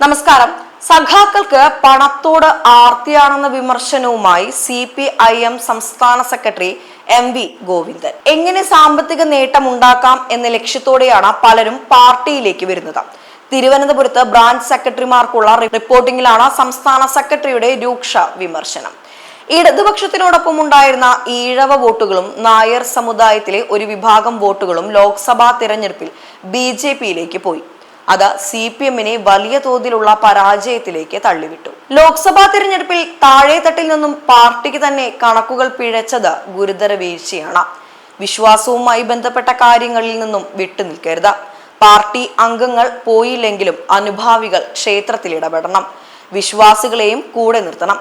നമസ്കാരം. സഖാക്കൾക്ക് പണത്തോട് ആർത്തിയാണെന്ന വിമർശനവുമായി സി പി ഐ എം സംസ്ഥാന സെക്രട്ടറി എം വി ഗോവിന്ദൻ. എങ്ങനെ സാമ്പത്തിക നേട്ടം ഉണ്ടാക്കാം എന്ന ലക്ഷ്യത്തോടെയാണ് പലരും പാർട്ടിയിലേക്ക് വരുന്നത്. തിരുവനന്തപുരത്ത് ബ്രാഞ്ച് സെക്രട്ടറിമാർക്കുള്ള റിപ്പോർട്ടിംഗിലാണ് സംസ്ഥാന സെക്രട്ടറിയുടെ രൂക്ഷ വിമർശനം. ഇടതുപക്ഷത്തിനോടൊപ്പം ഉണ്ടായിരുന്ന ഈഴവ വോട്ടുകളും നായർ സമുദായത്തിലെ ഒരു വിഭാഗം വോട്ടുകളും ലോക്സഭാ തിരഞ്ഞെടുപ്പിൽ ബി ജെ പിയിലേക്ക് പോയി. അത് സി പി എമ്മിനെ വലിയ തോതിലുള്ള പരാജയത്തിലേക്ക് തള്ളിവിട്ടു. ലോക്സഭാ തിരഞ്ഞെടുപ്പിൽ താഴെത്തട്ടിൽ നിന്നും പാർട്ടിക്ക് തന്നെ കണക്കുകൾ പിഴച്ചത് ഗുരുതര വീഴ്ചയാണ്. വിശ്വാസവുമായി ബന്ധപ്പെട്ട കാര്യങ്ങളിൽ നിന്നും വിട്ടുനിൽക്കരുത് പാർട്ടി അംഗങ്ങൾ പോയില്ലെങ്കിലും അനുഭാവികൾ ക്ഷേത്രത്തിൽ ഇടപെടണം. വിശ്വാസികളെയും കൂടെ നിർത്തണം.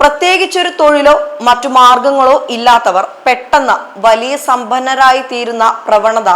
പ്രത്യേകിച്ചൊരു തൊഴിലോ മറ്റു മാർഗങ്ങളോ ഇല്ലാത്തവർ പെട്ടെന്ന് വലിയ സമ്പന്നരായി തീരുന്ന പ്രവണത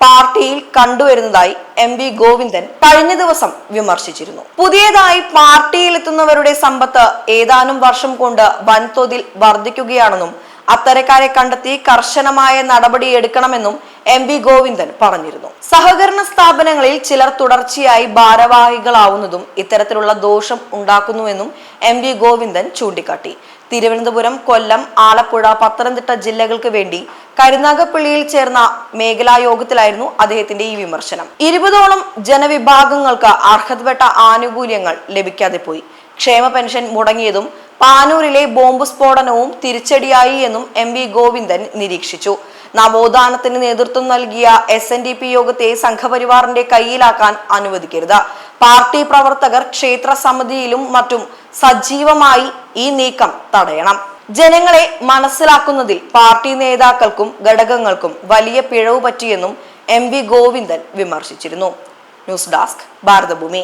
പാർട്ടിയിൽ കണ്ടുവരുന്നതായി എം വി ഗോവിന്ദൻ കഴിഞ്ഞ ദിവസം വിമർശിച്ചിരുന്നു. പുതിയതായി പാർട്ടിയിൽ എത്തുന്നവരുടെ സമ്പത്ത് ഏതാനും വർഷം കൊണ്ട് വൻതോതിൽ വർദ്ധിക്കുകയാണെന്നും അത്തരക്കാരെ കണ്ടെത്തി കർശനമായ നടപടി എടുക്കണമെന്നും എം വി ഗോവിന്ദൻ പറഞ്ഞിരുന്നു. സഹകരണ സ്ഥാപനങ്ങളിൽ ചിലർ തുടർച്ചയായി ഭാരവാഹികളാവുന്നതും ഇത്തരത്തിലുള്ള ദോഷം ഉണ്ടാക്കുന്നുവെന്നും എം വി ഗോവിന്ദൻ ചൂണ്ടിക്കാട്ടി. തിരുവനന്തപുരം കൊല്ലം ആലപ്പുഴ പത്തനംതിട്ട ജില്ലകൾക്ക് വേണ്ടി കരുനാഗപ്പള്ളിയിൽ ചേർന്ന മേഖലാ യോഗത്തിലായിരുന്നു അദ്ദേഹത്തിന്റെ ഈ വിമർശനം. ഇരുപതോളം ജനവിഭാഗങ്ങൾക്ക് അർഹതപ്പെട്ട ആനുകൂല്യങ്ങൾ ലഭിക്കാതെ പോയി. ക്ഷേമ പെൻഷൻ മുടങ്ങിയതും പാനൂരിലെ ബോംബ് സ്ഫോടനവും തിരിച്ചടിയായി എന്നും എം വി ഗോവിന്ദൻ നിരീക്ഷിച്ചു. നവോത്ഥാനത്തിന് നേതൃത്വം നൽകിയ എസ് എൻ ഡി പി യോഗത്തെ സംഘപരിവാറിന്റെ കയ്യിലാക്കാൻ അനുവദിക്കരുത്. പാർട്ടി പ്രവർത്തകർ ക്ഷേത്ര സമിതിയിലും മറ്റും സജീവമായി ഈ നീക്കം തടയണം. ജനങ്ങളെ മനസ്സിലാക്കുന്നതിൽ പാർട്ടി നേതാക്കൾക്കും ഘടകങ്ങൾക്കും വലിയ പിഴവ് പറ്റിയെന്നും M V Govindan വിമർശിച്ചിരുന്നു. News desk Bharatabhoomi.